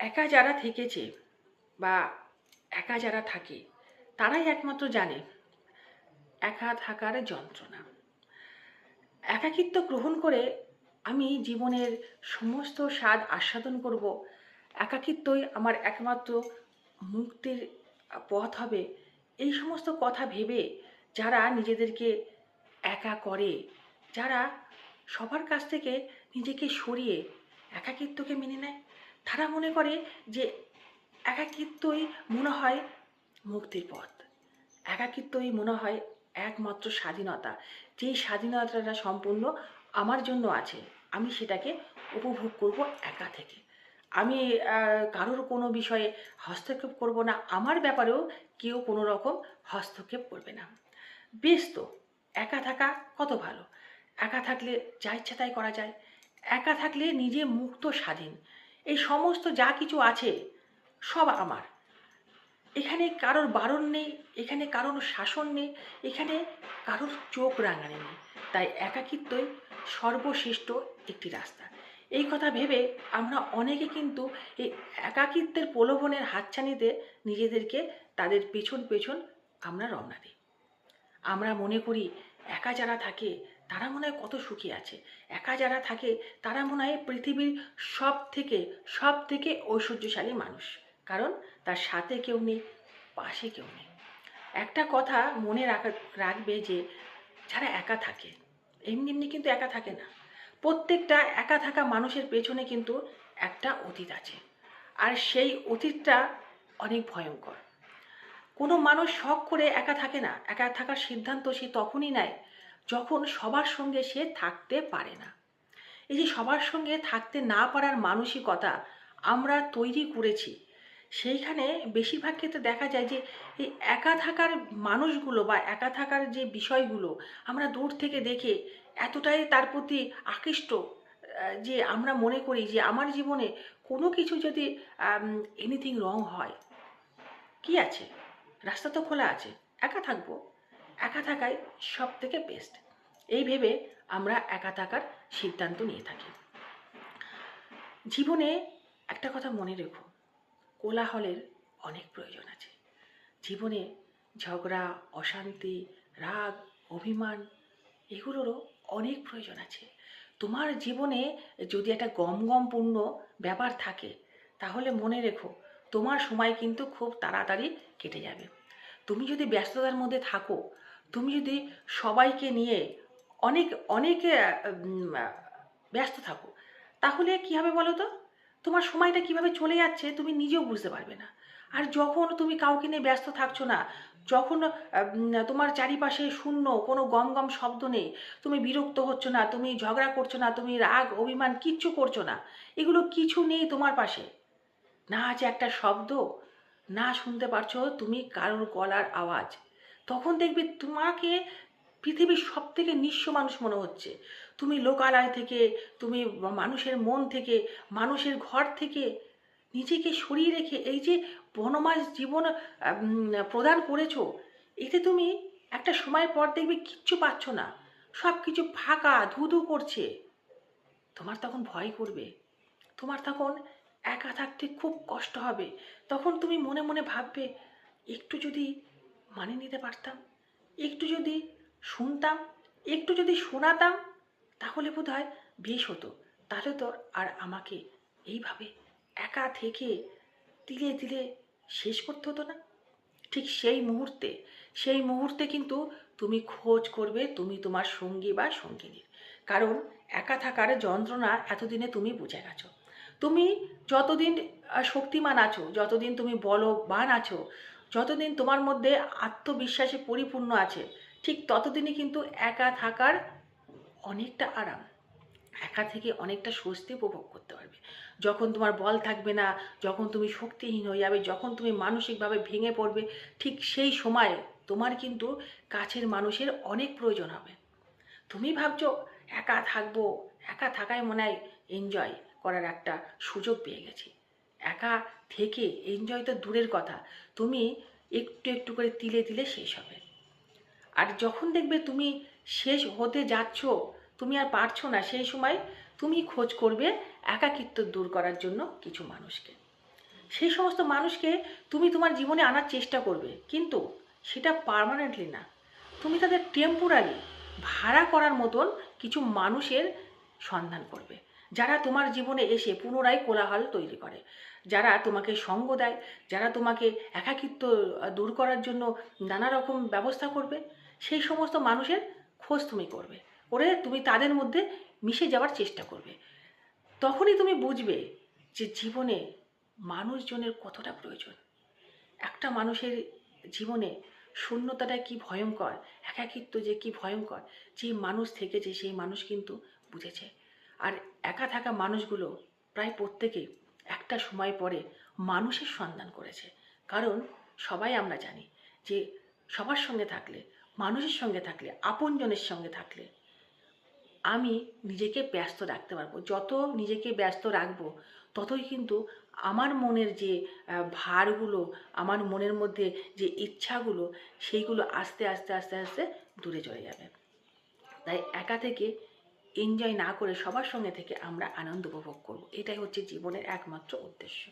একা যারা থেকেছে বা একা যারা থাকে, তারাই একমাত্র জানে একা থাকার যন্ত্রণা। একাকিত্ব গ্রহণ করে আমি জীবনের সমস্ত স্বাদ আস্বাদন করব। একাকিত্বই আমার একমাত্র মুক্তির পথ হবে। এই সমস্ত কথা ভেবে যারা নিজেদেরকে একা করে, যারা সবার কাছ থেকে নিজেকে সরিয়ে একাকিত্বকে মেনে নেয় তারা মনে করে যে একাকিত্বই মনে হয় মুক্তির পথ। একাকিত্বই মনে হয় একমাত্র স্বাধীনতা। যেই স্বাধীনতাটা সম্পূর্ণ আমার জন্য আছে, আমি সেটাকে উপভোগ করব একা থেকে। আমি কারোর কোনো বিষয়ে হস্তক্ষেপ করব না, আমার ব্যাপারেও কেউ কোনো রকম হস্তক্ষেপ করবে না। বেশ তো, একা থাকা কত ভালো। একা থাকলে যা ইচ্ছা তাই করা যায়। একা থাকলে নিজে মুক্ত স্বাধীন। এই সমস্ত যা কিছু আছে, সব আমার। এখানে কারোর বারণ নেই, এখানে কারোর শাসন নেই, এখানে কারোর চোখ রাঙানি নেই। তাই একাকিত্বই সর্বশ্রেষ্ঠ একটি রাস্তা। এই কথা ভেবে আমরা অনেকে কিন্তু এই একাকিত্বের প্রলোভনের হাতছানিতে নিজেদেরকে তাদের পেছন পেছন আমরা রওনা দিই। আমরা মনে করি, একা যারা থাকে তারা মনে হয় কত সুখী আছে। একা যারা থাকে, তারা মনে হয় পৃথিবীর সব থেকে সব থেকে ঐশ্বর্যশালী মানুষ। কারণ তার সাথে কেউ নেই, পাশে কেউ নেই। একটা কথা মনে রাখা, রাখবে যে যারা একা থাকে, এমনি এমনি কিন্তু একা থাকে না। প্রত্যেকটা একা থাকা মানুষের পেছনে কিন্তু একটা অতীত আছে। আর সেই অতীতটা অনেক ভয়ঙ্কর। কোনো মানুষ শখ করে একা থাকে না। একা থাকার সিদ্ধান্ত সে তখনই নেয় যখন সবার সঙ্গে সে থাকতে পারে না। এই যে সবার সঙ্গে থাকতে না পারার মানসিকতা আমরা তৈরি করেছি, সেইখানে বেশিরভাগ ক্ষেত্রে দেখা যায় যে এই একা থাকার মানুষগুলো বা একা থাকার যে বিষয়গুলো আমরা দূর থেকে দেখে এতটাই তার প্রতি আকৃষ্ট যে আমরা মনে করি যে আমার জীবনে কোনো কিছু যদি এনিথিং রং হয়, কি আছে? রাস্তা তো খোলা আছে, একা থাকব, একা থাকাই সব থেকে বেস্ট এই ভেবে আমরা একা থাকার সিদ্ধান্ত নিয়ে থাকি। জীবনে একটা কথা মনে রেখো, কোলাহলের অনেক প্রয়োজন আছে। জীবনে ঝগড়া, অশান্তি, রাগ, অভিমান, এগুলোরও অনেক প্রয়োজন আছে। তোমার জীবনে যদি একটা গম গমপূর্ণ ব্যাপার থাকে, তাহলে মনে রেখো, তোমার সময় কিন্তু খুব তাড়াতাড়ি কেটে যাবে। তুমি যদি ব্যস্ততার মধ্যে থাকো, তুমি যদি সবাইকে নিয়ে অনেক অনেক ব্যস্ত থাকো। তাহলে কী হবে বলো তো? তোমার সময়টা কীভাবে চলে যাচ্ছে তুমি নিজেও বুঝতে পারবে না। আর যখন তুমি কাউকে নিয়ে ব্যস্ত থাকছো না, যখন তোমার চারিপাশে শূন্য, কোনো গম গম শব্দ নেই, তুমি বিরক্ত হচ্ছ না, তুমি ঝগড়া করছ না, তুমি রাগ, অভিমান কিচ্ছু করছ না, এগুলো কিছু নেই তোমার পাশে। না আছে একটা শব্দ, না শুনতে পারছ তুমি কারোর গলার আওয়াজ। তখন দেখবে তোমাকে পৃথিবীর সব থেকে নিঃস্ব মানুষ মনে হচ্ছে। তুমি লোকালয় থেকে, তুমি মানুষের মন থেকে, মানুষের ঘর থেকে নিজেকে সরিয়ে রেখে এই যে বনমাস জীবন প্রদান করেছ, এতে তুমি একটা সময় পর দেখবে কিচ্ছু পাচ্ছ না। সব কিছু ফাঁকা, ধুধু করছে। তোমার তখন ভয় করবে। তোমার তখন একা থাকতে খুব কষ্ট হবে। তখন তুমি মনে মনে ভাববে, একটু যদি মানে নিতে পারতাম, একটু যদি শুনতাম, একটু যদি শোনাতাম, তাহলে বোধ হয় বেশ হতো। তাহলে তো আর আমাকে এইভাবে একা থেকে তিলে তিলে শেষ করতে হতো না। ঠিক সেই মুহূর্তে সেই মুহূর্তে কিন্তু তুমি খোঁজ করবে তুমি তোমার সঙ্গী বা সঙ্গিনীর। কারণ একা থাকার যন্ত্রণা এতদিনে তুমি বুঝে গেছো। তুমি যতদিন শক্তিমান আছো, যতদিন তুমি বলবান আছো, যতদিন তোমার মধ্যে আত্মবিশ্বাসে পরিপূর্ণ আছে ঠিক ততদিনই কিন্তু একা থাকার অনেকটা আরাম। একা থেকে অনেকটা স্বস্তি উপভোগ করতে পারবে। যখন তোমার বল থাকবে না, যখন তুমি শক্তিহীন হয়ে যাবে, যখন তুমি মানসিকভাবে ভেঙে পড়বে, ঠিক সেই সময়ে তোমার কিন্তু কাছের মানুষের অনেক প্রয়োজন হবে। তুমি ভাবছ, একা থাকব, একা থাকায় মনে হয় এনজয় করার একটা সুযোগ পেয়ে গেছি। একা থেকে এনজয় তো দূরের কথা। তুমি একটু একটু করে তিলে তিলে শেষ হবে। আর যখন দেখবে তুমি শেষ হতে যাচ্ছ, তুমি আর পারছ না, সেই সময় তুমি খোঁজ করবে একাকিত্ব দূর করার জন্য কিছু মানুষকে। সেই সমস্ত মানুষকে তুমি তোমার জীবনে আনার চেষ্টা করবে, কিন্তু সেটা পার্মানেন্টলি না। তুমি তাদের টেম্পোরারি ভাড়া করার মতন কিছু মানুষের সন্ধান করবে, যারা তোমার জীবনে এসে পুনরায় কোলাহল তৈরি করে, যারা তোমাকে সঙ্গ দেয়, যারা তোমাকে একাকিত্ব দূর করার জন্য নানা রকম ব্যবস্থা করবে। সেই সমস্ত মানুষের খোঁজ তুমি করবে। করে তুমি তাদের মধ্যে মিশে যাওয়ার চেষ্টা করবে। তখনই তুমি বুঝবে যে জীবনে মানুষজনের কতটা প্রয়োজন। একটা মানুষের জীবনে শূন্যতাটা কি ভয়ঙ্কর, একাকিত্ব যে কি ভয়ঙ্কর, যে মানুষ থেকেছে সেই মানুষ কিন্তু বুঝেছে। আর একা থাকা মানুষগুলো প্রায় প্রত্যেকে একটা সময় পরে মানুষের সন্ধান করেছে। কারণ সবাই আমরা জানি যে সবার সঙ্গে থাকলে মানুষের সঙ্গে থাকলে, আপনজনের সঙ্গে থাকলে, আমি নিজেকে ব্যস্ত রাখতে পারব। যত নিজেকে ব্যস্ত রাখব, ততই কিন্তু আমার মনের যে ভারগুলো, আমার মনের মধ্যে যে ইচ্ছাগুলো, সেইগুলো আস্তে আস্তে আস্তে আস্তে দূরে চলে যাবে। তাই একা থেকে এনজয় না করে সবার সঙ্গে থেকে আমরা আনন্দ উপভোগ করব। এটাই হচ্ছে জীবনের একমাত্র উদ্দেশ্য।